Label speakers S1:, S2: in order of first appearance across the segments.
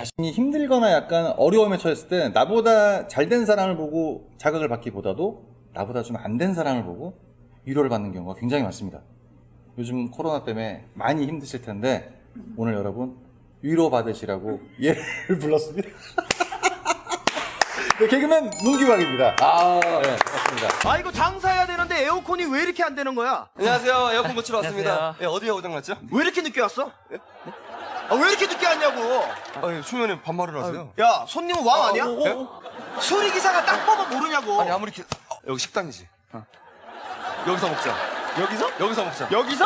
S1: 자신이 힘들거나 약간 어려움에 처했을 때 나보다 잘 된 사람을 보고 자극을 받기보다도 나보다 좀 안 된 사람을 보고 위로를 받는 경우가 굉장히 많습니다. 요즘 코로나 때문에 많이 힘드실 텐데 오늘 여러분 위로 받으시라고 예를 불렀습니다. 네, 개그맨 문기박입니다.
S2: 아,
S1: 네, 맞습니다.
S3: 아 이거 장사해야 되는데 에어컨이 왜 이렇게 안 되는 거야?
S2: 안녕하세요. 에어컨 고치러 왔습니다. 예, 어디에 고장 났죠?
S3: 왜 이렇게 늦게 왔어? 아 왜 이렇게 늦게 왔냐고?
S2: 아, 예, 초면에 반말을 하세요.
S3: 야 손님은 왕 아니야?
S2: 예?
S3: 수리 기사가 딱 보면 모르냐고.
S2: 아니, 아무리 기... 어, 여기 식당이지. 어. 여기서 먹자.
S3: 여기서?
S2: 여기서 먹자.
S3: 여기서?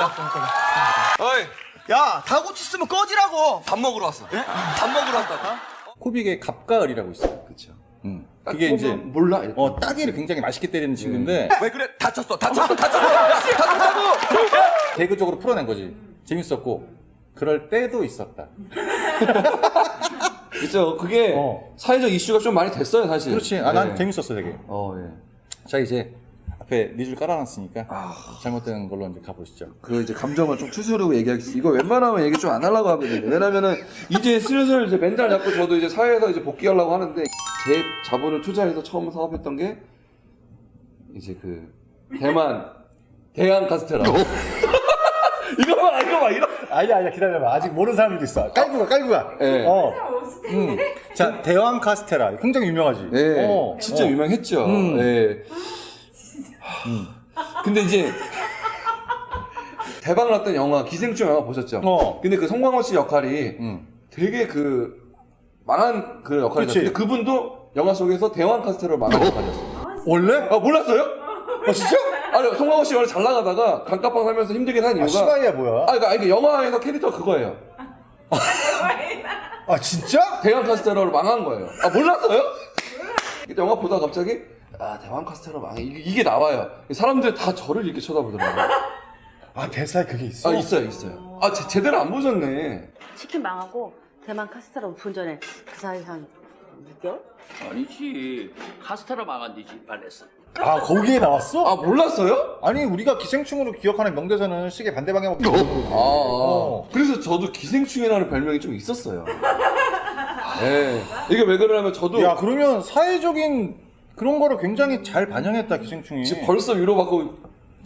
S2: 어이,
S3: 야 다 고쳤으면 꺼지라고.
S2: 밥 먹으러 왔어. 예? 밥 먹으러 왔다고.
S1: 코빅의 갑가을이라고 있어요.
S2: 그쵸.
S1: 음. 그게 이제
S2: 몰라. 이렇게.
S1: 어, 따기를 굉장히 맛있게 때리는 친구인데
S2: 왜 그래? 다쳤어. 다쳤어. 다쳤어. 다쳤다고.
S1: 개그적으로 풀어낸 거지. 재밌었고 그럴 때도 있었다.
S4: 그죠. 그게
S1: 어.
S4: 사회적 이슈가 좀 많이 됐어요, 사실.
S1: 그렇지. 아, 난
S4: 네.
S1: 재밌었어 되게.
S4: 어, 예.
S1: 자 이제 앞에 니줄 깔아놨으니까 잘못된 걸로 이제 가보시죠.
S4: 그 이제 감정을 좀 추스르고 얘기하겠습니다. 이거 웬만하면 얘기 좀 안 하려고 하거든요. 왜냐면은 이제 슬슬 이제 멘탈 잡고 저도 이제 사회에서 이제 복귀하려고 하는데 제 자본을 투자해서 처음 사업했던 게 이제 그 대만 대한 카스테라. 이거 봐, 이거 봐, 이거.
S1: 아니야 아니야 기다려봐. 아직 모르는 사람들도 있어. 깔고 가 깔고 가.
S4: 예.
S1: 어. 음. 자 대왕 카스테라 굉장히 유명하지.
S4: 예,
S1: 어.
S4: 진짜
S1: 어.
S4: 유명했죠.
S1: 음.
S4: 예. 하, 근데 이제 대박 났던 영화 기생충 영화 보셨죠?
S1: 어.
S4: 근데 그 송강호 씨 역할이
S1: 음.
S4: 되게 그 망한 그 역할이었어요. 근데 그분도 영화 속에서 대왕 카스테로 망한 역할이었어요.
S1: 원래?
S4: 아 몰랐어요?
S1: 어 진짜?
S4: 아니 송강호 씨 원래 잘 나가다가 강가방 살면서 힘들긴
S1: 한아
S4: 이유가
S1: 시바이야 뭐야?
S4: 아 그러니까, 아니, 그 영화에서 캐릭터 그거예요.
S1: 아 진짜?
S4: 대왕 카스테라로 망한 거예요. 아 몰랐어요? 영화 보다가 갑자기 아 대왕 카스테라 망해 이게, 이게 나와요. 사람들 다 저를 이렇게 쳐다보더라고요.
S1: 아 대사에 그게 있어?
S4: 아 있어요 있어요. 아 제, 제대로 안 보셨네.
S5: 치킨 망하고 대만 카스테라 오픈 전에 그 사이 한 6개월?
S6: 아니지 카스테라 망한 뒤지 반했어
S1: 아 거기에 나왔어?
S4: 아 몰랐어요?
S1: 아니 우리가 기생충으로 기억하는 명대사는 시계 반대 방향밖에
S4: 아,
S1: 없고.
S4: 아.
S1: 어.
S4: 그래서 저도 기생충이라는 별명이 좀 있었어요. 네. 이게 왜 그러냐면 저도
S1: 야 그러면 사회적인 그런 거를 굉장히 잘 반영했다 기생충이.
S4: 지금 벌써 위로받고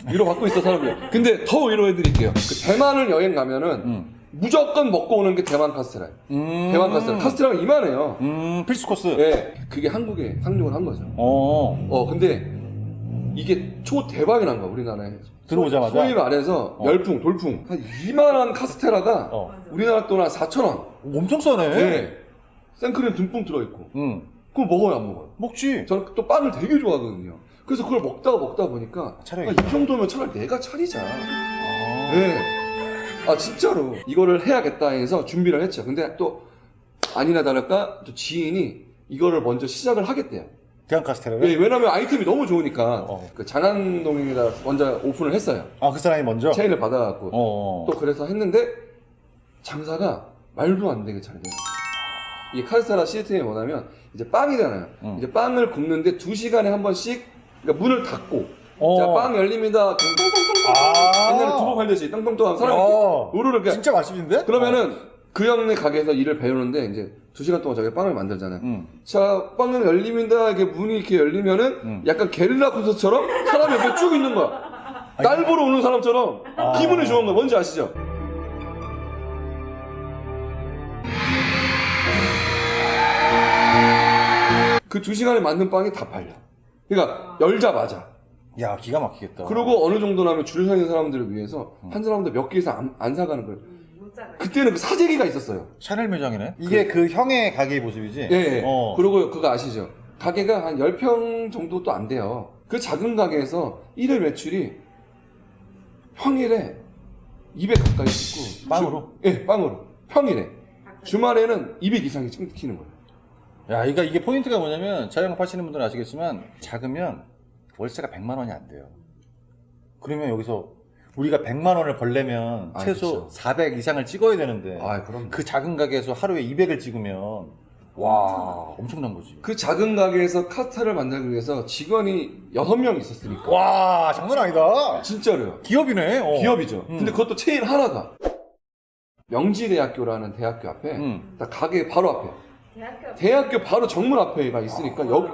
S4: 위로받고 있어 사람들. 근데 더 위로해드릴게요. 그 대만을 여행 가면은
S1: 음.
S4: 무조건 먹고 오는 게 대만 카스테라예요.
S1: 음.
S4: 대만 카스테라. 카스테라가 이만해요.
S1: 음 필수 코스.
S4: 예, 그게 한국에 상륙을 한 거죠.
S1: 어.
S4: 어, 근데 이게 초 대박이 난 거야, 우리나라에.
S1: 들어오자마자?
S4: 소위 말해서
S1: 어.
S4: 열풍, 돌풍. 한 이만한 카스테라가
S1: 어.
S4: 우리나라 돈 한 4,000원.
S1: 엄청 싸네.
S4: 예. 생크림 듬뿍 들어있고.
S1: 응.
S4: 그걸 먹어요, 안 먹어요?
S1: 먹지.
S4: 저는 또 빵을 되게 좋아하거든요. 그래서 그걸 먹다가 먹다 보니까
S1: 차라리.
S4: 아, 이 정도면 차라리 내가 차리자.
S1: 아.
S4: 네. 아 진짜로 이거를 해야겠다 해서 준비를 했죠. 근데 또 아니나 다를까 또 지인이 이거를 먼저 시작을 하겠대요.
S1: 대한 카스테라를.
S4: 왜, 왜냐면 아이템이 너무 좋으니까
S1: 어.
S4: 그 장안동에다 먼저 오픈을 했어요.
S1: 아 그 사람이 먼저.
S4: 체인을 받아갖고
S1: 어.
S4: 또 그래서 했는데 장사가 말도 안 되게 잘 돼요. 이 카스테라 시스템이 뭐냐면 이제 빵이잖아요.
S1: 음.
S4: 이제 빵을 굽는데 두 시간에 한 번씩 그러니까 문을 닫고
S1: 어.
S4: 자, 빵 열립니다. 똥똥똥똥똥.
S1: 아.
S4: 옛날에 두부 팔듯이 똥똥똥 하면 사람이
S1: 어.
S4: 우르르 이렇게
S1: 진짜 맛있는데?
S4: 그러면은 그 형네 가게에서 일을 배우는데 이제 두 시간 동안 저기 빵을 만들잖아요.
S1: 응.
S4: 자, 빵은 열립니다. 이게 문이 이렇게 열리면은
S1: 음.
S4: 약간 게릴라 콘서트처럼 사람이 옆에 쭉 있는 거야. 날 보러 오는 사람처럼
S1: 아.
S4: 기분이 좋은 거 뭔지 아시죠? 그 두 시간에 만든 빵이 다 팔려. 그러니까 열자마자.
S1: 야 기가 막히겠다.
S4: 그리고 어느 정도라면 줄 서 있는 사람들을 위해서 한 사람도 몇 개 이상 안, 안 사가는 거예요. 그때는 그 사재기가 있었어요.
S1: 샤넬 매장이네. 이게 그, 형의 가게의 모습이지.
S4: 예, 예.
S1: 어.
S4: 그리고 그거 아시죠? 가게가 한 10평 정도도 안 돼요. 그 작은 가게에서 일일 매출이 평일에 200 가까이 찍고
S1: 빵으로?
S4: 주- 예, 빵으로. 평일에. 주말에는 200 이상이 찍히는 거예요.
S1: 야, 이거 이게 포인트가 뭐냐면 자영업 하시는 분들은 아시겠지만 작으면 월세가 100만 원이 안 돼요. 그러면 여기서 우리가 100만 원을 벌려면
S4: 아,
S1: 최소
S4: 그쵸.
S1: 400 이상을 찍어야 되는데
S4: 아, 그럼.
S1: 그 작은 가게에서 하루에 200을 찍으면 와 엄청난 거지.
S4: 그 작은 가게에서 카스타를 만들기 위해서 직원이 6명 있었으니까.
S1: 와 장난 아니다.
S4: 진짜로요.
S1: 기업이네. 어.
S4: 기업이죠.
S1: 음.
S4: 근데 그것도 체인 하나가. 명지대학교라는 대학교 앞에
S1: 음.
S4: 딱 가게 바로 앞에 대학교 바로 정문 앞에가 있으니까 여기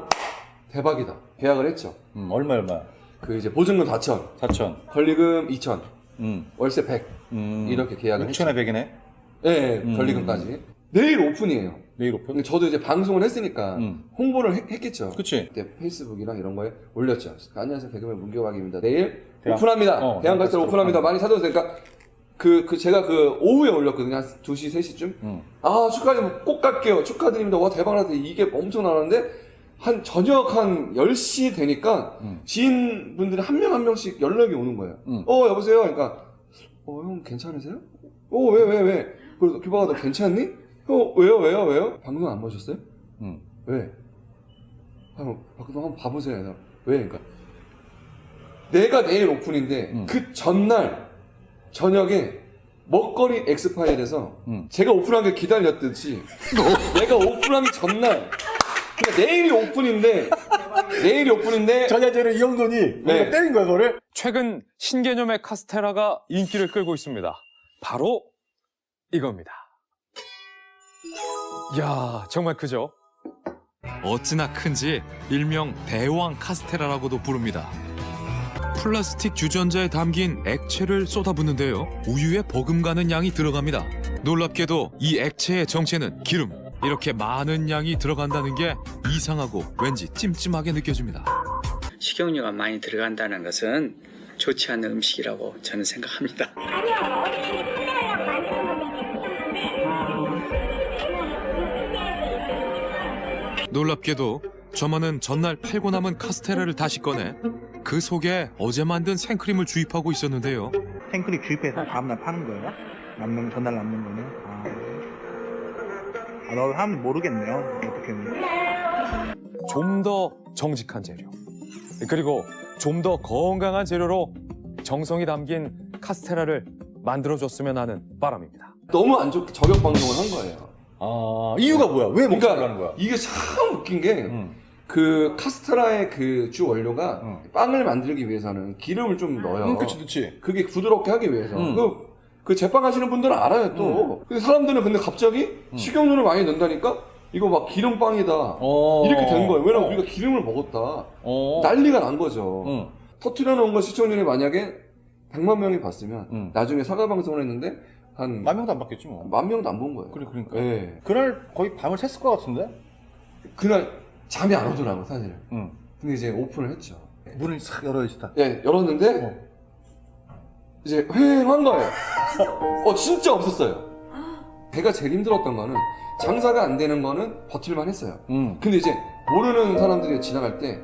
S4: 대박이다 계약을 했죠
S1: 음, 얼마 얼마?
S4: 그 이제 보증금 4천
S1: 4천.
S4: 권리금 2천
S1: 음.
S4: 월세 100
S1: 음.
S4: 이렇게 계약을 했죠
S1: 6천에 100이네.
S4: 예, 예,
S1: 음.
S4: 권리금까지 내일 오픈이에요
S1: 내일 오픈.
S4: 근데 저도 이제 방송을 했으니까
S1: 음.
S4: 홍보를 했, 겠죠
S1: 그치.
S4: 그때 페이스북이랑 이런 거에 올렸죠. 안녕하세요 개그맨 문교박입니다. 내일
S1: 대학-
S4: 오픈합니다.
S1: 어,
S4: 대한가스 오픈합니다.
S1: 오픈.
S4: 많이 찾아오세요. 그러니까 그, 그 제가 그 오후에 올렸거든요. 한 2시, 3시쯤.
S1: 음.
S4: 아 축하드립니다. 꼭 갈게요. 축하드립니다. 와 대박 났다. 이게 엄청 나왔는데 한 저녁 한 10시 되니까
S1: 음.
S4: 지인분들이 한 명 한 명씩 연락이 오는 거예요.
S1: 음.
S4: 어 여보세요? 그러니까 어 형 괜찮으세요? 어 왜 왜 왜? 그래서 규바가 너 괜찮니? 어 왜요 왜요 왜요? 방송 안 보셨어요?
S1: 음.
S4: 왜? 한번 밖으로 한번 봐보세요. 그래서 왜? 그러니까 내가 내일 오픈인데
S1: 음.
S4: 그 전날 저녁에 먹거리 엑스파일에서
S1: 음.
S4: 제가 오픈하게 기다렸듯이 내가 오픈하기 전날 그러니까 내일이 오픈인데 내일이 오픈인데
S1: 전야제로 이영돈이
S4: 네.
S1: 때린 거야, 그거를?
S7: 최근 신개념의 카스테라가 인기를 끌고 있습니다. 바로 이겁니다. 이야, 정말 크죠?
S8: 어찌나 큰지 일명 대왕 카스테라라고도 부릅니다. 플라스틱 주전자에 담긴 액체를 쏟아붓는데요. 우유에 버금가는 양이 들어갑니다. 놀랍게도 이 액체의 정체는 기름. 이렇게 많은 양이 들어간다는 게 이상하고 왠지 찜찜하게 느껴집니다.
S9: 식용유가 많이 들어간다는 것은 좋지 않은 음식이라고 저는 생각합니다.
S8: 놀랍게도 점원은 전날 팔고 남은 카스테라를 다시 꺼내 그 속에 어제 만든 생크림을 주입하고 있었는데요.
S10: 생크림 주입해서 다음날 파는 거예요? 남는 전날 남는 거는 아, 아 너도 하면 모르겠네요 어떻게
S7: 좀더 정직한 재료. 그리고 좀 더 건강한 재료로 정성이 담긴 카스테라를 만들어줬으면 하는 바람입니다.
S4: 너무 안 좋게 저격 방송을 한 거예요.
S1: 아, 이유가 뭐야? 왜 목소리
S4: 그러니까
S1: 가는 거야?
S4: 이게 참 웃긴 게
S1: 음.
S4: 그 카스테라의 그 주 원료가
S1: 음.
S4: 빵을 만들기 위해서는 기름을 좀 넣어요.
S1: 음, 그치, 그치.
S4: 그게 부드럽게 하기 위해서.
S1: 음.
S4: 그, 그 제빵 하시는 분들은 알아요, 또. 근데 사람들은 근데 갑자기 식용유를 많이 넣는다니까? 이거 막 기름빵이다.
S1: 어.
S4: 이렇게 된 거예요. 왜냐면
S1: 어.
S4: 우리가 기름을 먹었다.
S1: 어.
S4: 난리가 난 거죠.
S1: 응.
S4: 터트려 놓은 거 시청률이 만약에 100만 명이 봤으면
S1: 음.
S4: 나중에 사과 방송을 했는데 한
S1: 만 명도 안 받겠지 뭐.
S4: 만 명도 안 본 거예요.
S1: 그래, 그러니까.
S4: 예.
S1: 그날 거의 밤을 샜을 것 같은데?
S4: 그날 잠이 안 오더라고, 사실.
S1: 응.
S4: 근데 이제 오픈을 했죠.
S1: 문을 싹 열어야지 다.
S4: 예, 열었는데 이제 휑한 거예요. 어, 진짜 없었어요. 제가 제일 힘들었던 거는 장사가 안 되는 거는 버틸만 했어요.
S1: 응.
S4: 근데 이제 모르는 사람들이 지나갈 때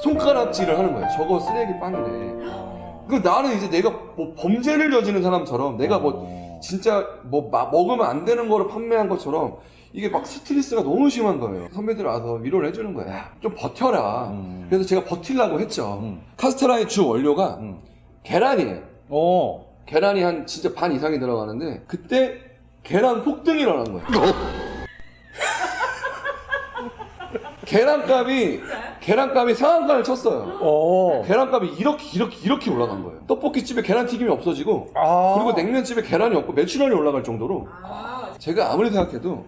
S4: 손가락질을 하는 거예요. 저거 쓰레기 빵이래. 그 나는 이제 내가 뭐 범죄를 저지른 사람처럼 내가 뭐
S1: 어.
S4: 진짜 뭐 마- 먹으면 안 되는 거를 판매한 것처럼 이게 막 스트레스가 너무 심한 거예요. 선배들 와서 위로를 해주는. 야, 좀 버텨라.
S1: 음.
S4: 그래서 제가 버틸라고 했죠.
S1: 음.
S4: 카스테라의 주 원료가
S1: 음.
S4: 계란이에요.
S1: 어.
S4: 계란이 한 진짜 반 이상이 들어가는데 그때 계란 폭등이 일어난 거예요. 계란값이 계란값이 상한가를 쳤어요.
S1: 어.
S4: 계란값이 이렇게 이렇게 이렇게 올라간 거예요. 떡볶이집에 계란튀김이 없어지고
S1: 아.
S4: 그리고 냉면집에 계란이 없고 매출원이 올라갈 정도로 제가 아무리 생각해도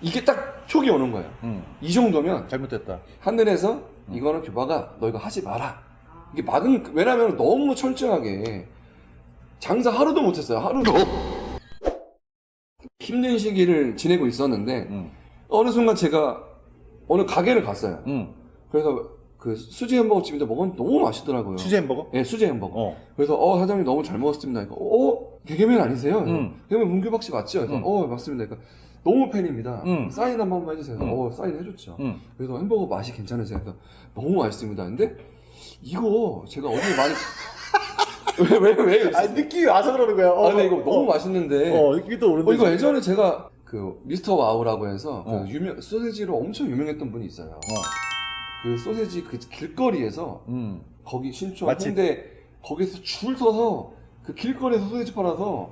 S4: 이게 딱 촉이 오는 거예요.
S1: 응.
S4: 이 정도면
S1: 잘못됐다.
S4: 하늘에서 이거는 규바가 너 이거 하지 마라. 이게 막은 왜냐면 너무 철저하게 장사 하루도 못했어요. 하루도 힘든 시기를 지내고 있었는데
S1: 응.
S4: 어느 순간 제가 어느 가게를 갔어요.
S1: 응.
S4: 그래서 그 수제 햄버거 집인데 먹으면 너무 맛있더라고요.
S1: 수제 햄버거?
S4: 예, 수제 햄버거.
S1: 어.
S4: 그래서 어 사장님 너무 잘 먹었습니다. 그러니까 어 개그맨 아니세요?
S1: 음.
S4: 개그맨 문규박 씨 맞죠? 그래서
S1: 음.
S4: 어 맞습니다. 그러니까 너무 팬입니다.
S1: 음.
S4: 사인 한 번만 해주세요.
S1: 음.
S4: 어 사인 해줬죠.
S1: 응.
S4: 그래서 햄버거 맛이 괜찮으세요? 그래서 너무 맛있습니다. 근데 이거 제가 어디 많이 왜왜 왜? 왜,
S1: 아, 느낌이 와서 그러는 거야. 어.
S4: 아, 근데 이거 너무 맛있는데.
S1: 어, 이게 또 오는데.
S4: 어, 이거 예전에 제가 그 미스터 와우라고 해서
S1: 어.
S4: 그 유명 소세지로 엄청 유명했던 분이 있어요. 그 소세지 그 길거리에서
S1: 응.
S4: 거기 신촌. 홍대 거기서 줄 서서 그 길거리에서 소세지 팔아서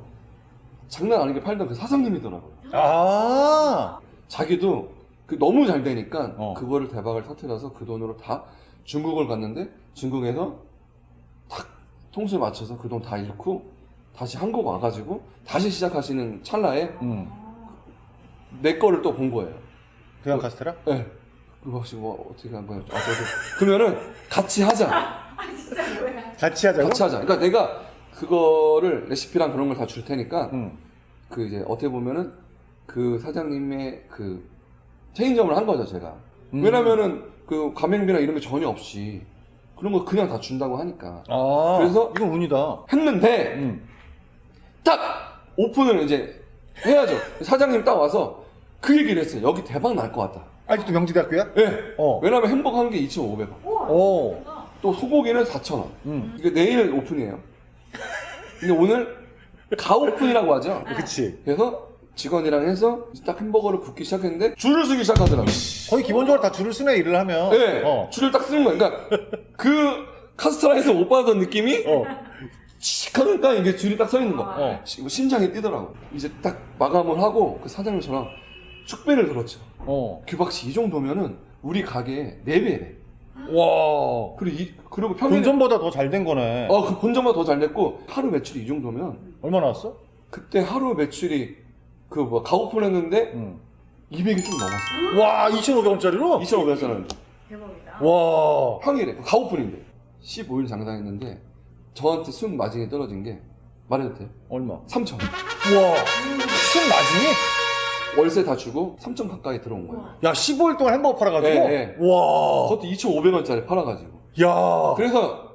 S4: 장난 아니게 팔던 그 사장님이더라고요.
S1: 아.
S4: 자기도 그 너무 잘 되니까
S1: 어.
S4: 그거를 대박을 터뜨려서 그 돈으로 다 중국을 갔는데 중국에서 탁 통수에 맞춰서 그 돈 다 잃고 다시 한국 와가지고 다시 시작하시는 찰나에
S1: 음.
S4: 내 거를 또 본 거예요.
S1: 대형 카스테라?
S4: 네. 그거 혹시 뭐 어떻게 한 거예요? 아, 저도. 그러면은 같이 하자.
S1: 같이 하자고?
S4: 같이 하자. 그러니까 내가 그거를 레시피랑 그런 걸 다 줄 테니까
S1: 음.
S4: 그 이제 어떻게 보면은 그 사장님의 그 체인점을 한 거죠 제가.
S1: 음.
S4: 왜냐면은 그 가맹비나 이런 게 전혀 없이 그런 거 그냥 다 준다고 하니까
S1: 아.
S4: 그래서-
S1: 이건 운이다.
S4: 했는데
S1: 음.
S4: 딱 오픈을 이제 해야죠. 사장님 딱 와서 그 얘기를 했어요. 여기 대박 날 것 같다.
S1: 아직도 명지대학교야?
S4: 예.
S1: 어.
S4: 왜냐면 햄버거 한 개 2,500원.
S1: 오.
S4: 또 소고기는 4,000원.
S1: 음.
S4: 이게 내일 오픈이에요. 근데 오늘 가오픈이라고 하죠.
S1: 그치.
S4: 그래서 직원이랑 해서 딱 햄버거를 굽기 시작했는데 줄을 서기 시작하더라고요.
S1: 거의 기본적으로 다 줄을 쓰네, 일을 하면.
S4: 네,
S1: 어.
S4: 줄을 딱 쓰는 거예요. 그러니까 그 카스트라에서 못 받았던 느낌이
S1: 어.
S4: 칙 하니까 이게 줄이 딱 서 있는 거.
S1: 어.
S4: 시- 심장이 뛰더라고. 이제 딱 마감을 하고 그 사장님 저랑 축배를 들었죠.
S1: 어.
S4: 규박 씨 이 정도면은 우리 가게 4배래.
S1: 와.
S4: 그리고 이, 그리고 평일에
S1: 본전보다 더 잘 된 거네.
S4: 어, 그 본점보다 더 잘 냈고 하루 매출이 이 정도면
S1: 얼마 나왔어?
S4: 그때 하루 매출이 그뭐 가오픈 했는데
S1: 음.
S4: 200이 좀 넘었어요.
S1: 와, 2,500원짜리로?
S4: 2,500원짜리
S1: 와.
S4: 평일에 가오픈인데 15일 장사했는데 저한테 순 마진이 떨어진 게 말해도 돼요?
S1: 얼마?
S4: 3천
S1: 와. 순 마진이?
S4: 월세 다 주고 3천 가까이 들어온 거예요.
S1: 야, 15일 동안 햄버거 팔아가지고?
S4: 네, 네.
S1: 와.
S4: 그것도 2,500원짜리 팔아가지고.
S1: 야.
S4: 그래서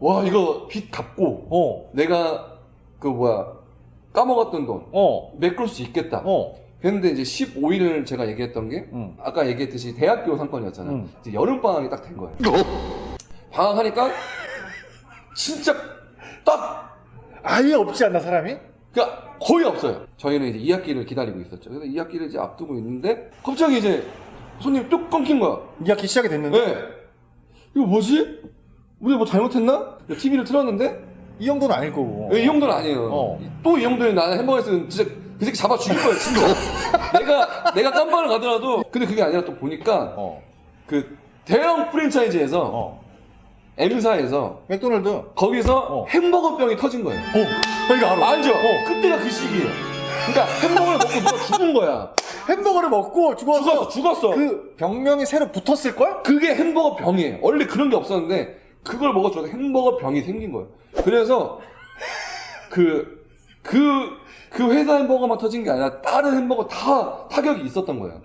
S4: 와 이거 빚 갚고
S1: 어.
S4: 내가 그 뭐야 까먹었던 돈
S1: 어.
S4: 메꿀 수 있겠다.
S1: 어.
S4: 그런데 이제 15일을 제가 얘기했던 게
S1: 응.
S4: 아까 얘기했듯이 대학교 상권이었잖아요.
S1: 응.
S4: 이제 여름 방학이 딱 된 거예요. 방학하니까 진짜 딱
S1: 아예 없지 않나, 사람이?
S4: 그러니까 거의 없어요. 저희는 이제 2학기를 기다리고 있었죠. 그래서 2학기를 이제 앞두고 있는데 갑자기 이제 손님 뚝 끊긴 거야.
S1: 2학기 시작이 됐는데?
S4: 네. 이거 뭐지? 우리 뭐 잘못했나? TV를 틀었는데
S1: 이 정도는 아닐 거고.
S4: 이 정도는 아니에요.
S1: 어.
S4: 또 이 정도는 나는 햄버거에서는 진짜 그 새끼 잡아 죽일 거야 진짜. 내가 내가 깜빵을 가더라도 근데 그게 아니라 또 보니까
S1: 어.
S4: 그 대형 프랜차이즈에서
S1: 어.
S4: M사에서
S1: 맥도날드.
S4: 거기서
S1: 어.
S4: 햄버거 병이 터진 거예요.
S1: 어. 이거 알아.
S4: 알죠?
S1: 어.
S4: 그때가 그 시기예요. 그러니까 햄버거를 먹고 누가 죽은 거야.
S1: 햄버거를 먹고 죽어서.
S4: 죽었어, 죽었어.
S1: 그 병명이 새로 붙었을 걸?
S4: 그게 햄버거 병이에요. 원래 그런 게 없었는데 그걸 먹어줘서 햄버거 병이 생긴 거예요. 그래서 그, 그, 그 회사 햄버거만 터진 게 아니라 다른 햄버거 다 타격이 있었던 거예요.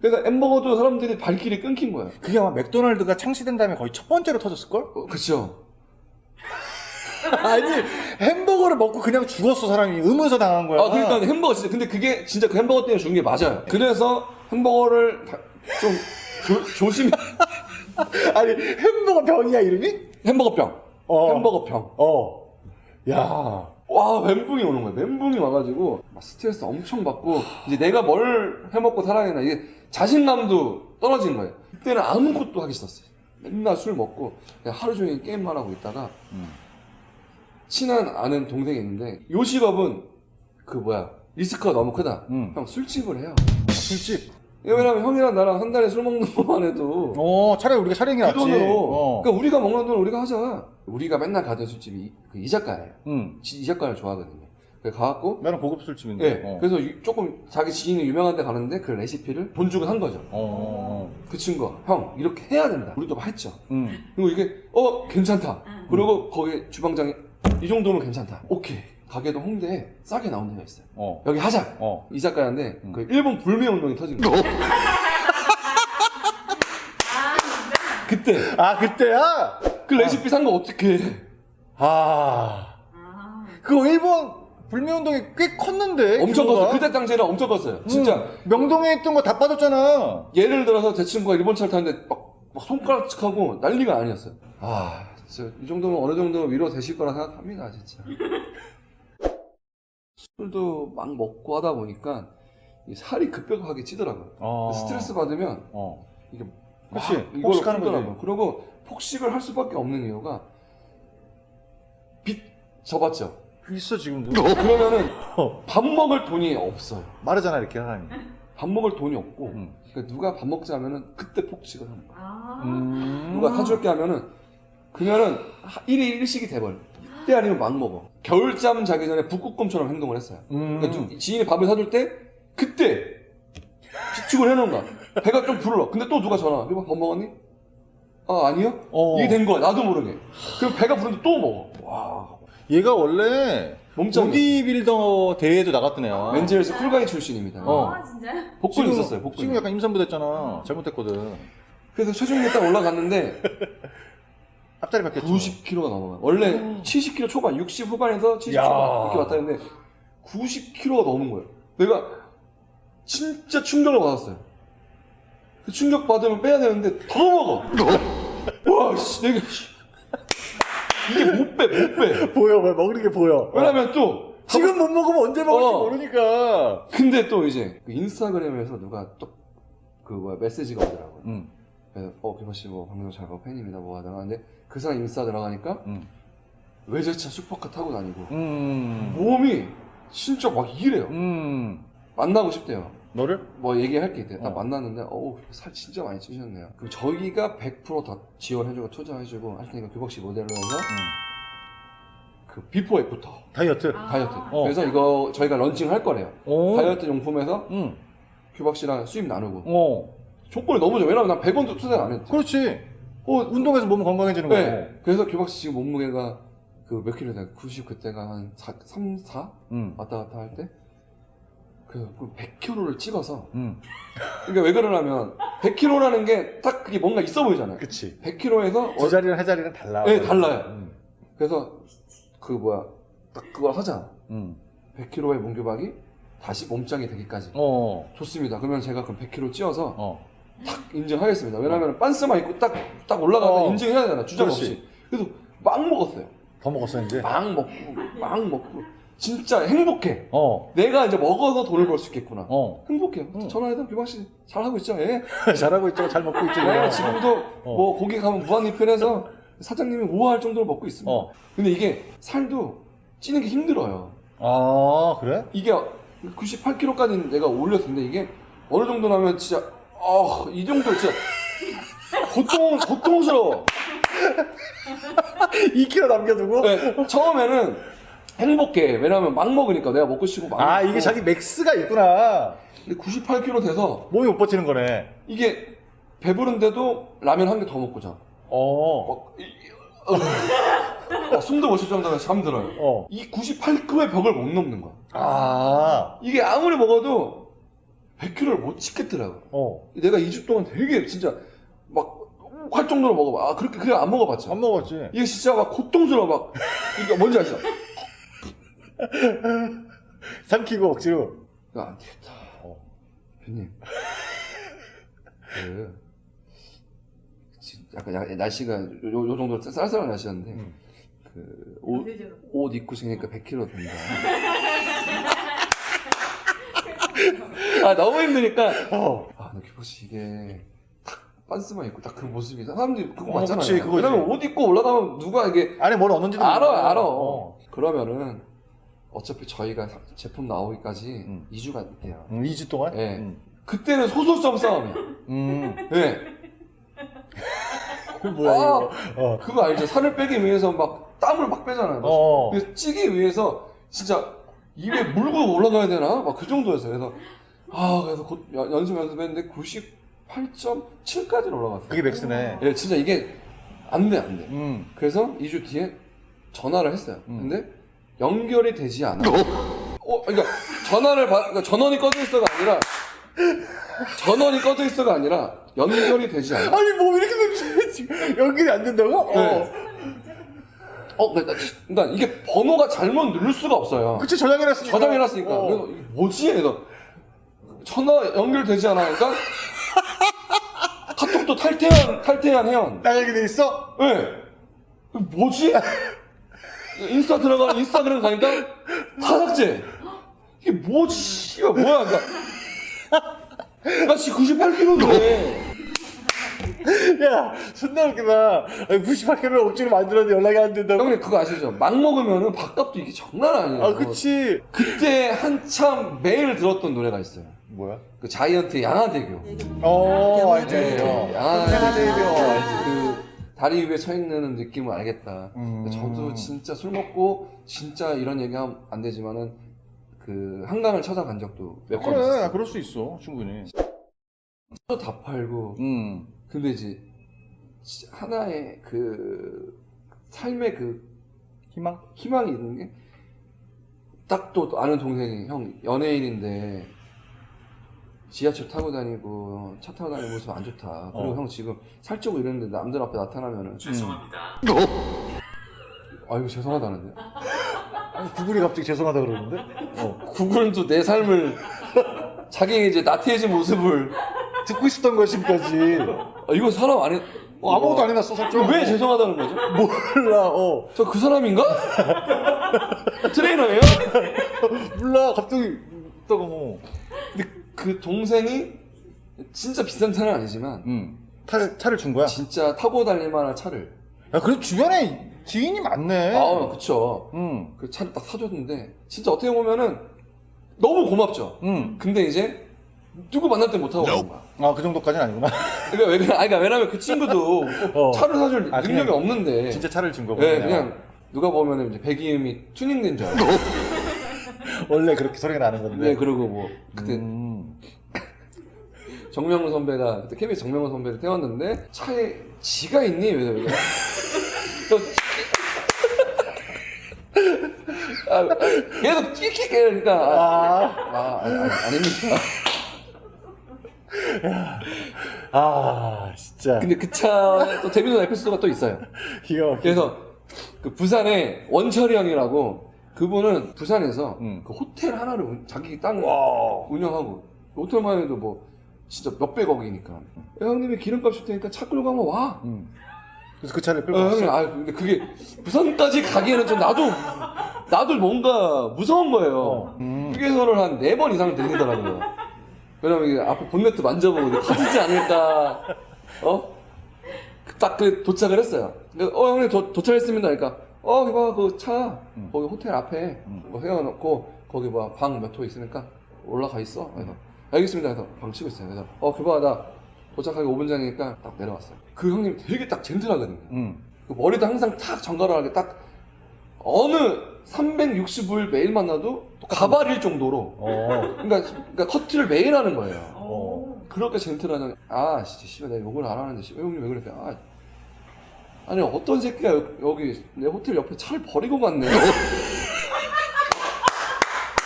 S4: 그래서 햄버거도 사람들이 발길이 끊긴 거예요.
S1: 그게 아마 맥도날드가 창시된 다음에 거의 첫 번째로 터졌을걸?
S4: 어, 그쵸.
S1: 아니, 햄버거를 먹고 그냥 죽었어, 사람이. 의문사 당한 거야.
S4: 아, 그러니까 햄버거 진짜, 근데 그게 진짜 그 햄버거 때문에 죽은 게 맞아요. 그래서 햄버거를 다- 좀 조, 조심히,
S1: 아니, 햄버거 병이야, 이름이?
S4: 햄버거 병.
S1: 어.
S4: 햄버거 병.
S1: 어. 야.
S4: 와 멘붕이 오는 거야 멘붕이 와가지고 막 스트레스 엄청 받고 이제 내가 뭘 해먹고 살아야 되나 이게 자신감도 떨어지는 거예요 그때는 아무것도 하기 싫었어요 맨날 술 먹고 그냥 하루 종일 게임만 하고 있다가 친한 아는 동생이 있는데 요 직업은 그 뭐야 리스크가 너무 크다
S1: 음.
S4: 형 술집을 해요
S1: 술집.
S4: 왜냐면 형이랑 나랑 한 달에 술 먹는 것만 해도
S1: 어, 차라리 우리가 촬영이
S4: 그
S1: 낫지.
S4: 돈으로
S1: 어.
S4: 그러니까 우리가 먹는 돈 우리가 하자 우리가 맨날 가던 술집이 그 이자카예요
S1: 응.
S4: 지- 이자카를 좋아하거든요 그래서 가갖고
S1: 나는 고급 술집인데.
S4: 네,
S1: 어.
S4: 그래서 유- 조금 자기 지인이 유명한 데 가는데 그 레시피를 돈 주고 산 거죠.
S1: 어.
S4: 그 친구가 형 이렇게 해야 된다. 우리도 했죠.
S1: 응.
S4: 그리고 이게 어 괜찮다. 그리고 거기 주방장이 이 정도면 괜찮다. 오케이. 가게도 홍대에 싸게 나온 데가 있어요.
S1: 어.
S4: 여기 하자.
S1: 어.
S4: 이자카야인데 그 일본 불매 운동이 터진 거예요. 그때
S1: 아, 그때야?
S4: 그 레시피 산 거 어떻게 해?
S1: 아. 그거 일본 불매운동이 꽤 컸는데.
S4: 엄청
S1: 규모가.
S4: 컸어요. 그때 당시에는 엄청 컸어요.
S1: 응.
S4: 진짜
S1: 명동에 있던 거 다 빠졌잖아.
S4: 예를 들어서 제 친구가 일본 차를 타는데 막, 막 손가락질하고 난리가 아니었어요. 아, 진짜 이 정도면 어느 정도 위로 되실 거라 생각합니다, 진짜. 술도 막 먹고 하다 보니까 이 살이 급격하게 찌더라고요.
S1: 어.
S4: 스트레스 받으면
S1: 어.
S4: 이게
S1: 그치.
S4: 이걸
S1: 폭식하는
S4: 풀더라고요.
S1: 거지.
S4: 그리고 폭식을 할 수밖에 없는 이유가 빚 져봤죠.
S1: 있어, 지금도.
S4: 그러면은
S1: 어.
S4: 밥 먹을 돈이 없어요.
S1: 마르잖아, 이렇게 사람이.
S4: 밥 먹을 돈이 없고
S1: 음.
S4: 그러니까 누가 밥 먹자 하면은 그때 폭식을 하는 거예요.
S1: 음.
S4: 누가 사줄게 하면은 그러면은 1일 1식이 돼버려. 때 아니면 막 먹어. 겨울잠 자기 전에 북극곰처럼 행동을 했어요.
S1: 음.
S4: 그러니까 누- 지인이 밥을 사줄 때 그때 비축을 해놓은 거야. 배가 좀 불러. 근데 또 누가 전화. 이거 밥 먹었니? 아 아니요.
S1: 어.
S4: 이게 된 거야. 나도 모르게. 그럼 배가 부르는데 또 먹어. 와.
S1: 얘가 원래
S4: 몸짱이었어.
S1: 보디빌더 대회도 나갔던 애야.
S4: 렌즈에서 쿨가이 출신입니다.
S1: 어.
S4: 복근 있었어요. 복근.
S1: 지금 약간 임산부 됐잖아. 잘못됐거든.
S4: 그래서 체중이 딱 올라갔는데
S1: 앞자리 바뀌었지.
S4: 90kg가 넘어가. 원래 70kg 초반, 60 후반에서 70
S1: 야.
S4: 초반 이렇게 왔다 했는데 90kg가 넘은 거예요. 내가 진짜 충격을 받았어요. 그 충격 받으면 빼야 되는데 더 먹어. 와, 씨, 내가 씨. 이게 못 빼, 못 빼.
S1: 보여, 왜 먹는 게 보여.
S4: 왜냐면 또
S1: 지금 못 먹으면 언제 먹을지
S4: 어.
S1: 모르니까.
S4: 근데 또 이제 그 인스타그램에서 누가 또 그 뭐야 메시지가 오더라고요.
S1: 응,
S4: 그래서 어 김호 씨뭐 방송 잘 봐 팬입니다 뭐 하다가 근데 그 사람 인스타 들어가니까
S1: 응.
S4: 외제차 슈퍼카 타고 다니고
S1: 음,
S4: 몸이 진짜 막 이래요.
S1: 음.
S4: 만나고 싶대요.
S1: 너를?
S4: 뭐 얘기할 게 있대요. 딱
S1: 어.
S4: 만났는데 어우 살 진짜 많이 찌셨네요. 그럼 저희가 100%다 지원해주고 투자해주고 할 테니까 규박 씨 모델로 해서 그 비포 애프터
S1: 다이어트.
S4: 다이어트.
S1: 어.
S4: 그래서 이거 저희가 런칭할 거래요.
S1: 오.
S4: 다이어트 용품에서
S1: 응.
S4: 규박 씨랑 수입 나누고
S1: 어.
S4: 조건이 너무 좋아. 왜냐면 난 100원도 투자 안 했지.
S1: 그렇지.
S4: 어,
S1: 운동해서 몸 건강해지는 거고.
S4: 네. 그래서 규박 씨 지금 몸무게가 그 몇 킬로 돼? 90 그때가 한 4, 3, 4
S1: 응.
S4: 왔다 갔다 할 때. 그 100kg를 찍어서
S1: 응.
S4: 그러니까 왜 그러냐면 100kg라는 게 딱 그게 뭔가 있어 보이잖아요.
S1: 그치.
S4: 100kg에서
S1: 두 자리랑 해 자리랑 달라.
S4: 네, 달라요.
S1: 응.
S4: 그래서 그 뭐야 딱 그걸 하자.
S1: 응.
S4: 100kg의 문규박이 다시 몸짱이 되기까지.
S1: 어.
S4: 좋습니다. 그러면 제가 그럼 100kg 찌어서
S1: 어.
S4: 딱 인증하겠습니다. 왜냐면 빤스만 입고 딱 딱 올라가면
S1: 어.
S4: 인증해야 되잖아. 주장
S1: 그렇지.
S4: 없이. 그래서 막 먹었어요.
S1: 더 먹었어, 이제.
S4: 막 먹고 막 먹고 진짜 행복해.
S1: 어.
S4: 내가 이제 먹어서 돈을 벌 수 있겠구나.
S1: 어.
S4: 행복해요.
S1: 응.
S4: 전화해서 규박 씨 잘하고 있죠? 예.
S1: 잘하고 있죠. 잘 먹고 있죠.
S4: 네,
S1: 어.
S4: 지금도
S1: 어.
S4: 뭐 고기 가면 무한 리필해서 사장님이 우아할 정도로 먹고 있습니다.
S1: 어.
S4: 근데 이게 살도 찌는 게 힘들어요.
S1: 아, 그래?
S4: 이게 98kg까지는 내가 올렸는데 이게 어느 정도 나면 진짜 아, 이 정도 진짜 고통 고통스러워.
S1: 2kg 남겨두고?
S4: 네, 처음에는 행복해. 왜냐면 막 먹으니까 내가 먹고 싶고 막
S1: 아,
S4: 먹고.
S1: 이게 자기 맥스가 있구나.
S4: 근데 98kg 돼서
S1: 몸이 못 버티는 거네.
S4: 이게 배부른데도 라면 한 개 더 먹고 자.
S1: 어.
S4: 막, 이- 이- 어, 숨도 못 쉴 정도로 잠들어요.
S1: 어.
S4: 이 98kg의 벽을 못 넘는 거야.
S1: 아.
S4: 이게 아무리 먹어도 100kg를 못 찍겠더라고.
S1: 어.
S4: 내가 2주 동안 되게 진짜 막 할 정도로 먹어봐. 아, 그렇게, 그래 안 먹어봤죠.
S1: 안 먹었지.
S4: 이게 진짜 막 고통스러워. 막, 이게 뭔지 아시죠?
S1: 삼키고 억지로.
S4: 이거 안 되겠다.
S1: 어.
S4: 대표님. 그, 지- 약간 야- 날씨가 요, 요 정도로 쌀쌀한 날씨였는데,
S1: 음.
S4: 그, 옷, 옷 입고 지니까 100kg 된다. 아, 너무 힘드니까,
S1: 어.
S4: 아, 너 기포씨 이게, 딱 빤스만 입고 딱 그 모습이, 사람들이 그거
S1: 어,
S4: 맞잖아요.
S1: 그치, 그거지.
S4: 왜냐면 옷 입고 올라가면 누가 이게,
S1: 안에 뭘 얻는지도
S4: 알아. 알아.
S1: 어.
S4: 그러면은, 어차피 저희가 사- 제품 나오기까지
S1: 음.
S4: 2주가 있대요.
S1: 음, 2주 동안?
S4: 예.
S1: 음.
S4: 그때는 소속점 싸움이야.
S1: 음.
S4: 네.
S1: 그 뭐야,
S4: 아,
S1: 이거. 어.
S4: 그거 알죠? 살을 빼기 위해서 막 땀을 막 빼잖아요. 막
S1: 어.
S4: 그래서 찌기 위해서 진짜 입에 물고 올라가야 되나? 막 그 정도였어요. 그래서 아 그래서 곧 연- 연습 연습했는데 98.7까지 올라갔어요.
S1: 그게 맥스네.
S4: 예, 진짜 이게 안 돼, 안 돼.
S1: 음.
S4: 그래서 2주 뒤에 전화를 했어요.
S1: 음.
S4: 근데 연결이 되지 않아. 어, 그러니까 전화를 받, 그러니까 전원이 꺼져 있어가 아니라 전원이 꺼져 있어가 아니라 연결이 되지 않아.
S1: 아니, 뭐 이렇게 됐지? 지금 연결이 안 된다고?
S4: 네.
S1: 어.
S4: 어, 그러니까, 그러니까 이게 번호가 잘못 누를 수가 없어요.
S1: 그치, 저장해놨으니까.
S4: 저장해놨으니까.
S1: 어.
S4: 그래서 이게 뭐지? 그래서 전화 연결되지 않아. 그러니까 카톡도 탈퇴한 탈퇴한 회원.
S1: 나가게 돼 있어?
S4: 예. 네. 뭐지? 인스타 들어가 인스타그램 가니까 다 삭제. 이게 뭐지? 이거 뭐야? 그러니까 나 지금 98kg인데.
S1: 야, 존나 웃기다. 98kg를 억지로 만들었는데 연락이 안 된다고?
S4: 형님 그거 아시죠? 막 먹으면은 밥값도 이게 장난 아니에요.
S1: 아, 그치.
S4: 그때 한참 매일 들었던 노래가 있어요.
S1: 뭐야?
S4: 그 자이언트 양화대교.
S1: 어, 알지.
S4: 네,
S1: 어.
S4: 양화대교.
S1: 양화대교.
S4: 그 다리 위에 서 있는 느낌을 알겠다.
S1: 음.
S4: 저도 진짜 술 먹고 진짜 이런 얘기하면 안 되지만은 그 한강을 찾아간 적도 몇 번
S1: 그래,
S4: 있었어요.
S1: 그럴 수 있어, 충분히.
S4: 차도 다 팔고
S1: 음,
S4: 근데 이제 하나의 그 삶의 그
S1: 희망?
S4: 희망이 있는 게 딱 또 아는 동생이 형 연예인인데 지하철 타고 다니고 차 타고 다니는 모습 안 좋다. 그리고
S1: 어.
S4: 형 지금 살찌고 이랬는데 남들 앞에 나타나면은
S8: 죄송합니다.
S4: 아 이거 죄송하다는데.
S1: 아니, 구글이 갑자기 죄송하다 그러는데? 어.
S4: 구글은 또 내 삶을 자기 이제 나태해진 모습을
S1: 듣고 있었던 거야, 지금까지.
S4: 아, 이거 사람 안 해.
S1: 어, 아무것도 안 해놨어, 살짝.
S4: 왜 죄송하다는 거죠?
S1: 몰라, 어.
S4: 저 그 사람인가? 트레이너예요?
S1: 몰라, 갑자기. 있다가 뭐.
S4: 근데 그 동생이 진짜 비싼 차는 아니지만
S1: 음. 차를, 차를 준 거야?
S4: 진짜 타고 다닐 만한 차를
S1: 야, 그래도 주변에 지인이 많네.
S4: 아 그쵸
S1: 음,
S4: 그 차를 딱 사줬는데 진짜 어떻게 보면은 너무 고맙죠
S1: 음.
S4: 근데 이제 누구 만날 때 못하고 가는 거야
S1: 아, 그 정도까지는 아니구나.
S4: 그러니까, 왜, 그냥- 아니, 그러니까 왜냐면 그 친구도
S1: 어.
S4: 차를 사줄
S1: 아,
S4: 능력이
S1: 그냥
S4: 없는데
S1: 진짜 차를 준 거구나.
S4: 네, 그냥 누가 보면은 이제 배기음이 튜닝된 줄 알고
S1: 원래 그렇게 소리가 나는 건데.
S4: 네 그러고 뭐 그때
S1: 음.
S4: 정명훈 선배가 그때 KBS 정명훈 선배를 태웠는데 차에 지가 있니? 왜 왜? 또 아, 아, 계속 끽끽 그러니까 아, 아, 아니, 아니, 아닙니다.
S1: 아, 진짜.
S4: 근데 그차또 재밌는 에피소드가 또 있어요.
S1: 이거.
S4: 그래서 그 부산에 원철이 형이라고 그분은 부산에서
S1: 음.
S4: 그 호텔 하나를 운- 자기 땅
S1: 와.
S4: 운영하고 호텔만 해도 뭐 진짜 몇백억이니까 야, 형님이 기름값 줄 테니까 차 끌고 가면 와.
S1: 음. 그래서 그 차를 끌고
S4: 어,
S1: 왔어.
S4: 형님, 아 근데 그게 부산까지 가기에는 좀 나도 나도 뭔가 무서운 거예요.
S1: 음.
S4: 휴게소를 한 네 번 이상 들리더라고요. 왜냐면 이게 앞에 본네트 만져보고 터지지 않을까. 어? 딱 그 도착을 했어요. 근데 어 형님 도, 도착했습니다. 그러니까 어 이봐 그차
S1: 음.
S4: 거기 호텔 앞에 뭐 세워놓고 거기 뭐방몇 호 있으니까 올라가 있어. 그래서 알겠습니다. 그래서 방 치고 있어요. 그래서 어 그봐 나 도착하기 5분 전이니까 딱 내려왔어요. 그 형님 되게 딱 젠틀하거든요.
S1: 음.
S4: 그 머리도 항상 탁 정갈하게 딱 어느 365일 매일 만나도 가발일 정도로
S1: 어.
S4: 그러니까, 그러니까 커트를 매일 하는 거예요.
S1: 어.
S4: 그렇게 젠틀하잖아. 아 진짜 씨발 내가 욕을 안 하는데 씨, 형님 왜 그랬대? 아 아니 어떤 새끼가 여, 여기 내 호텔 옆에 차를 버리고 갔네.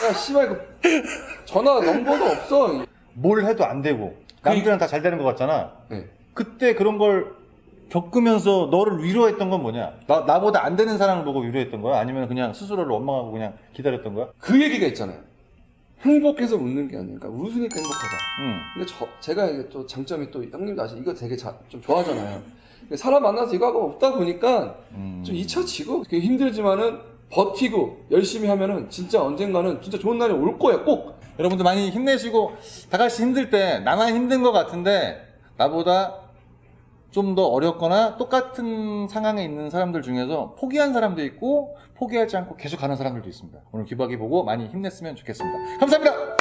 S4: 야 씨발 그 전화 넘버도 없어.
S1: 뭘 해도 안 되고. 남들은 다 잘 되는 것 같잖아.
S4: 네.
S1: 그때 그런 걸 겪으면서 너를 위로했던 건 뭐냐? 나, 나보다 안 되는 사람을 보고 위로했던 거야? 아니면 그냥 스스로를 원망하고 그냥 기다렸던 거야?
S4: 그 얘기가 있잖아요. 행복해서 웃는 게 아니라 그러니까 웃으니까 행복하다.
S1: 응.
S4: 근데 저 제가 이제 또 장점이 또 형님도 아시 이거 되게 자, 좀 좋아하잖아요. 사람 만나서 이거 하고 없다 보니까
S1: 음.
S4: 좀 잊혀지고 힘들지만은 버티고 열심히 하면은 진짜 언젠가는 진짜 좋은 날이 올 거야 꼭.
S1: 여러분들 많이 힘내시고 다 같이 힘들 때 나만 힘든 것 같은데 나보다 좀 더 어렵거나 똑같은 상황에 있는 사람들 중에서 포기한 사람도 있고 포기하지 않고 계속 가는 사람들도 있습니다. 오늘 기부하기 보고 많이 힘냈으면 좋겠습니다. 감사합니다.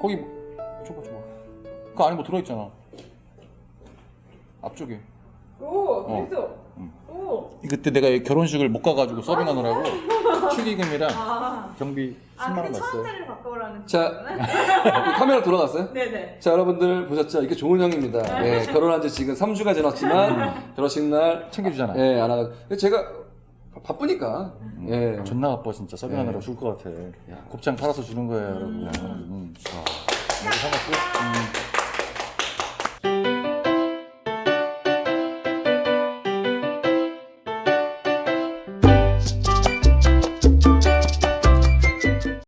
S1: 거기 뭐- 줘봐 줘봐. 그 안에 뭐 들어있잖아. 앞쪽에.
S11: 오,
S1: 어.
S11: 재밌어.
S1: 음.
S11: 오.
S1: 그때 내가 결혼식을 못 가가지고 서빙하느라고 축의금이랑
S11: 아,
S1: 경비
S11: 아
S1: 10만 원
S11: 근데 천
S1: 났어요.
S11: 원짜리를 바꿔오라는
S4: 자
S11: 거구나.
S4: 카메라 돌아갔어요?
S11: 네네.
S4: 자 여러분들 보셨죠? 이게 좋은 형입니다. 네, 결혼한 지 지금 3주가 지났지만 결혼식 날
S1: 챙겨주잖아.
S4: 예, 안 하고 제가 바쁘니까 예.
S1: 존나 바빠 진짜 서빙하느라
S4: 네.
S1: 죽을 것 같아. 곱창 팔아서 주는 거예요, 여러분. 음. 아, 이거 사먹고. 음.